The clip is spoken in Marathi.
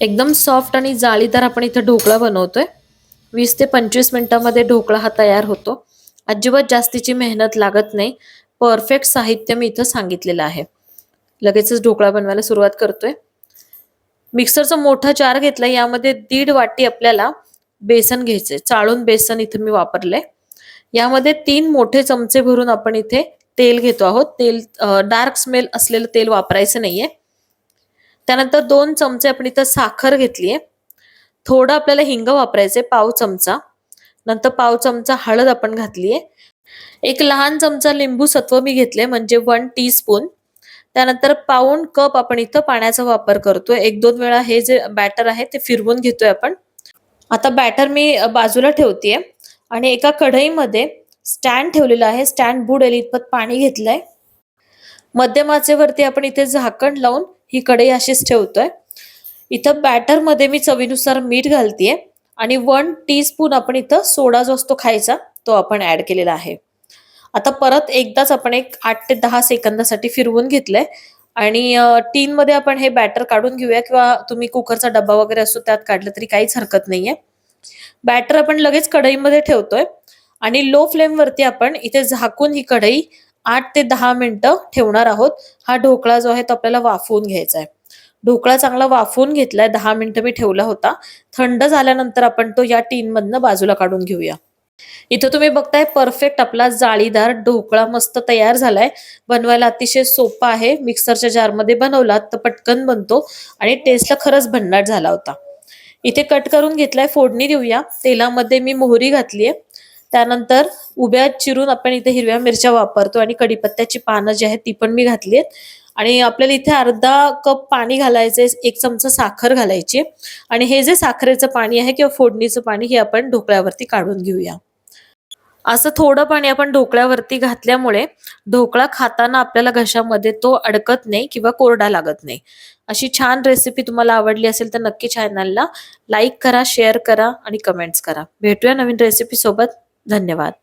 एकदम सॉफ्ट आणि जाळीदार आपण इथं ढोकळा बनवतोय. वीस ते पंचवीस मिनिटांमध्ये ढोकळा हा तयार होतो. अजिबात जास्तीची मेहनत लागत नाही. परफेक्ट साहित्य मी इथं सांगितलेलं आहे. लगेचच ढोकळा बनवायला सुरुवात करतोय. मिक्सरचा मोठा जार घेतला यामध्ये दीड वाटी आपल्याला बेसन घ्यायचंय. चाळून बेसन इथं मी वापरलंय. यामध्ये तीन मोठे चमचे भरून आपण इथे तेल घेतो आहोत. तेल डार्क स्मेल असलेलं तेल वापरायचं नाहीये. त्यानंतर दोन चमचे आपण इथं साखर घेतलीये. थोडं आपल्याला हिंग वापरायचंय पाव चमचा. नंतर पाव चमचा हळद आपण घातलीये. एक लहान चमचा लिंबू सत्व मी घेतले म्हणजे वन टी स्पून त्यानंतर पाऊण कप आपण इथं पाण्याचा वापर करतोय. एक दोन वेळा हे जे बॅटर आहे ते फिरवून घेतोय आपण. आता बॅटर मी बाजूला ठेवतेय आणि एका कढईमध्ये स्टँड ठेवलेला आहे. स्टँड बुडेल इतपत पाणी घेतलंय. मध्यमाचेवरती आपण इथे झाकण लावून ही कढई अशीच ठेवतोय. इथं बॅटरमध्ये मी चवीनुसार मीठ घालतीये आणि वन टीस्पून आपण इथं सोडा जो असतो खायचा तो आपण ऍड केलेला आहे. आता परत एकदाच आपण एक आठ ते दहा सेकंदासाठी फिरवून घेतलंय. आणि टीनमध्ये आपण हे बॅटर काढून घेऊया किंवा तुम्ही कुकरचा डब्बा वगैरे असतो त्यात काढलं तरी काहीच हरकत नाहीये. बॅटर आपण लगेच कढईमध्ये ठेवतोय. आणि लो फ्लेमवरती आपण इथे झाकून ही कढई आठ ते दहा मिनिटं ठेवणार आहोत. हा ढोकळा जो आहे तो आपल्याला वाफवून घ्यायचा आहे. ढोकळा चांगला वाफवून घेतलाय. दहा मिनिटं मी ठेवला होता. थंड झाल्यानंतर आपण तो या टीन मधनं बाजूला काढून घेऊया. इथं तुम्ही बघताय परफेक्ट आपला जाळीदार ढोकळा मस्त तयार झालाय. बनवायला अतिशय सोपा आहे. मिक्सरच्या जारमध्ये बनवला तर पटकन बनतो आणि टेस्टला खरंच भन्नाट झाला होता. इथे कट करून घेतलाय. फोडणी देऊया. तेलामध्ये मी मोहरी घातलीये. त्यानंतर उभ्या चिरून आपण इथे हिरव्या मिरच्या वापरतो आणि कडीपत्त्याची पानं जी आहेत ती पण मी घातली आहेत. आणि आपल्याला इथे अर्धा कप पाणी घालायचंय एक चमचा साखर घालायची आणि हे जे साखरेचं पाणी आहे किंवा फोडणीचं पाणी हे आपण ढोकळ्यावरती काढून घेऊया. असं थोडं पाणी आपण ढोकळ्यावरती घातल्यामुळे ढोकळा खाताना आपल्याला घशामध्ये तो अडकत नाही किंवा कोरडा लागत नाही. अशी छान रेसिपी तुम्हाला आवडली असेल तर नक्की चॅनलला लाईक करा शेअर करा आणि कमेंट्स करा. भेटूया नवीन रेसिपी सोबत. धन्यवाद.